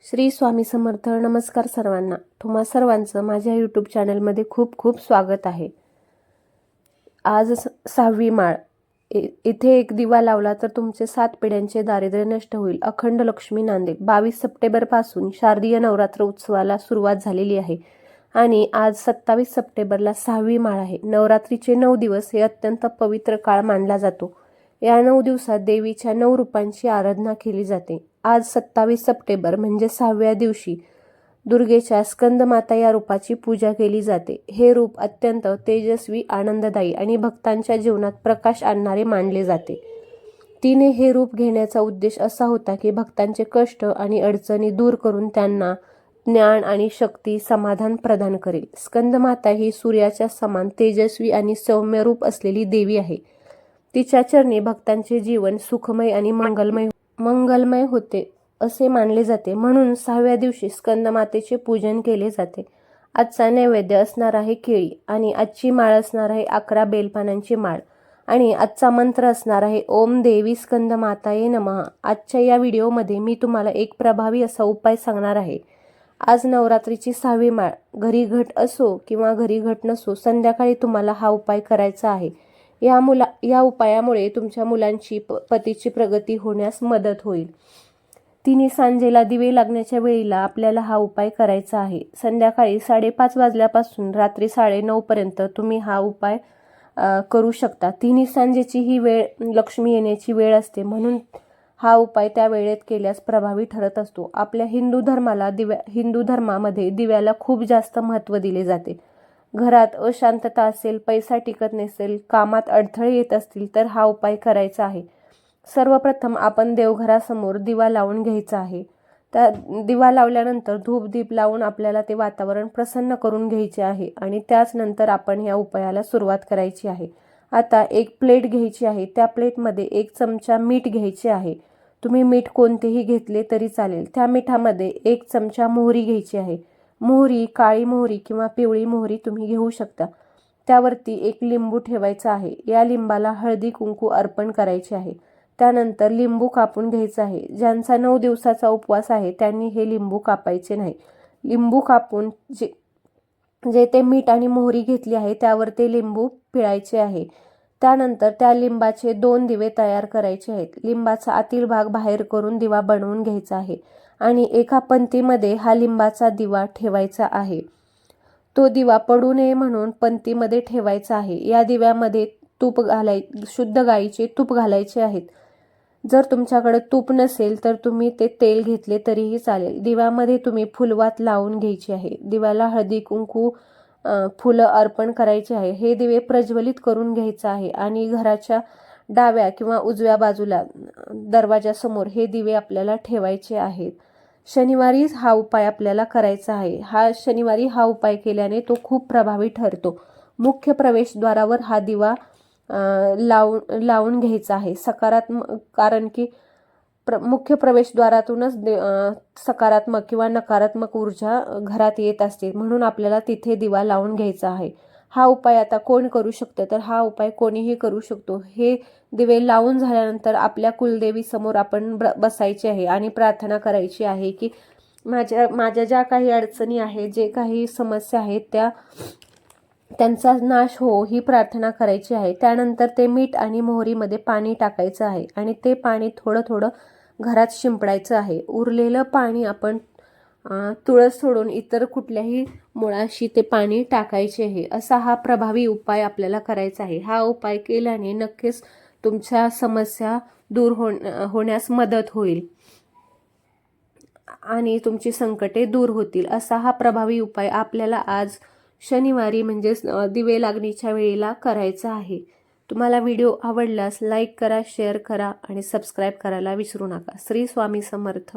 श्री स्वामी समर्थ नमस्कार सर्वांना. तुम्हा सर्वांचं माझ्या यूट्यूब चॅनलमध्ये खूप खूप स्वागत आहे. आज स- सहावी माळ. इ- इथे एक दिवा लावला तर तुमचे सात पिढ्यांचे दारिद्र्य नष्ट होईल. अखंड लक्ष्मी नांदेड. बावीस सप्टेंबरपासून शारदीय नवरात्र उत्सवाला सुरुवात झालेली आहे. आणि आज सत्तावीस सप्टेंबरला सहावी माळ आहे. नवरात्रीचे नऊ दिवस हे अत्यंत पवित्र काळ मानला जातो. या नऊ दिवसात देवीच्या नऊ रूपांची आराधना केली जाते. आज सत्तावीस सप्टेंबर म्हणजे सहाव्या दिवशी दुर्गेच्या स्कंदमाता या रूपाची पूजा केली जाते. हे रूप अत्यंत तेजस्वी आनंददायी आणि भक्तांच्या जीवनात प्रकाश आणणारे मानले जाते. तिने हे रूप घेण्याचा उद्देश असा होता की भक्तांचे कष्ट आणि अडचणी दूर करून त्यांना ज्ञान आणि शक्ती समाधान प्रदान करेल. स्कंदमाता ही सूर्याच्या समान तेजस्वी आणि सौम्य रूप असलेली देवी आहे. तिच्या चरणी भक्तांचे जीवन सुखमय आणि मंगलमय हो-, मंगलमय होते असे मानले जाते. म्हणून सहाव्या दिवशी स्कंदमातेचे पूजन केले जाते. आजचा नैवेद्य असणार आहे केळी आणि आजची माळ असणार आहे अकरा बेलपानांची माळ. आणि आजचा मंत्र असणार आहे ओम देवी स्कंद माताये नमः. आजच्या या व्हिडिओमध्ये मी तुम्हाला एक प्रभावी असा उपाय सांगणार आहे. आज नवरात्रीची सहावी माळ. घरी घट असो किंवा घरी घट नसो संध्याकाळी तुम्हाला हा उपाय करायचा आहे. या मुला या उपायामुळे तुमच्या मुलांची प पतीची प्रगती होण्यास मदत होईल. तिन्ही सांजेला दिवे लागण्याच्या वेळीला आपल्याला हा उपाय करायचा आहे. संध्याकाळी साडेपाच वाजल्यापासून रात्री साडेनऊपर्यंत तुम्ही हा उपाय करू शकता. तिन्ही सांजेची ही वेळ लक्ष्मी येण्याची वेळ असते. म्हणून हा उपाय त्या वेळेत केल्यास प्रभावी ठरत असतो. आपल्या हिंदू धर्माला दिव्या हिंदू धर्मामध्ये दिव्याला खूप जास्त महत्त्व दिले जाते. घरात अशांतता असेल पैसा टिकत नसेल कामात अडथळे येत असतील तर हा उपाय करायचा आहे. सर्वप्रथम आपण देवघरासमोर दिवा लावून घ्यायचा आहे. त्या दिवा लावल्यानंतर धूप दीप लावून आपल्याला ते वातावरण प्रसन्न करून घ्यायचे आहे आणि त्याचनंतर आपण या उपायाला सुरुवात करायची आहे. आता एक प्लेट घ्यायची आहे. त्या प्लेटमध्ये एक चमचा मीठ घ्यायचे आहे. तुम्ही मीठ कोणतेही घेतले तरी चालेल. त्या मिठामध्ये एक चमचा मोहरी घ्यायची आहे. मोहरी काळी मोहरी किंवा पिवळी मोहरी तुम्ही घेऊ शकता. त्यावरती एक लिंबू ठेवायचा आहे. या लिंबाला हळदी कुंकू अर्पण करायचे आहे. त्यानंतर लिंबू कापून घ्यायचा आहे. ज्यांचा नऊ दिवसाचा उपवास आहे त्यांनी हे लिंबू कापायचे नाही. लिंबू कापून जे जे ते मीठ आणि मोहरी घेतली आहे त्यावर ते लिंबू पिळायचे आहे. त्यानंतर त्या लिंबाचे दोन दिवे तयार करायचे आहेत. लिंबाचा आतील भाग बाहेर करून दिवा बनवून घ्यायचा आहे आणि एका पंतीमध्ये हा लिंबाचा दिवा ठेवायचा आहे. तो दिवा पडू नये म्हणून पंतीमध्ये ठेवायचा आहे. या दिव्यामध्ये तूप घालाय शुद्ध गाईचे तूप घालायचे आहेत. जर तुमच्याकडे तूप नसेल तर तुम्ही ते तेल घेतले तरीही चालेल. दिव्यामध्ये तुम्ही फुलवात लावून घ्यायची आहे. दिव्याला हळदी कुंकू फुलं अर्पण करायची आहे. हे दिवे प्रज्वलित करून घ्यायचं आहे आणि घराच्या डाव्या किंवा उजव्या बाजूला दरवाजासमोर हे दिवे आपल्याला ठेवायचे आहेत. शनिवारी हा उपाय आपल्याला करायचा आहे. हा शनिवारी हा उपाय केल्याने तो खूप प्रभावी ठरतो. मुख्य प्रवेशद्वारावर हा दिवा लावून लावून घ्यायचा आहे. सकारात्मक कारण की प्र मुख्य प्रवेशद्वारातूनच दे सकारात्मक किंवा नकारात्मक ऊर्जा घरात येत असते. म्हणून आपल्याला तिथे दिवा लावून घ्यायचा आहे. हा उपाय आता कोण करू शकतं? तर हा उपाय कोणीही करू शकतो. हे दिवे लावून झाल्यानंतर आपल्या कुलदेवी समोर आपण ब बसायचे आहे आणि प्रार्थना करायची आहे की माझ्या माझ्या ज्या काही अडचणी आहेत जे काही समस्या आहेत त्या त्यांचा नाश हो ही प्रार्थना करायची आहे. त्यानंतर ते मीठ आणि मोहरीमध्ये पाणी टाकायचं आहे आणि ते पाणी थोडं थोडं घरात शिंपडायचं आहे. उरलेलं पाणी आपण तुळस सोडून इतर कुठल्याही मुळाशी ते पाणी टाकायचे आहे. असा हा प्रभावी उपाय आपल्याला करायचा आहे. हा उपाय केल्याने नक्कीच तुमच्या समस्या दूर हो होण्यास मदत होईल आणि तुमची संकटे दूर होतील. असा हा प्रभावी उपाय आपल्याला आज शनिवारी म्हणजेच दिवे लागणीच्या वेळेला करायचा आहे. तुम्हाला व्हिडिओ आवडल्यास लाईक करा शेअर करा आणि सबस्क्राईब करायला विसरू नका. श्री स्वामी समर्थ.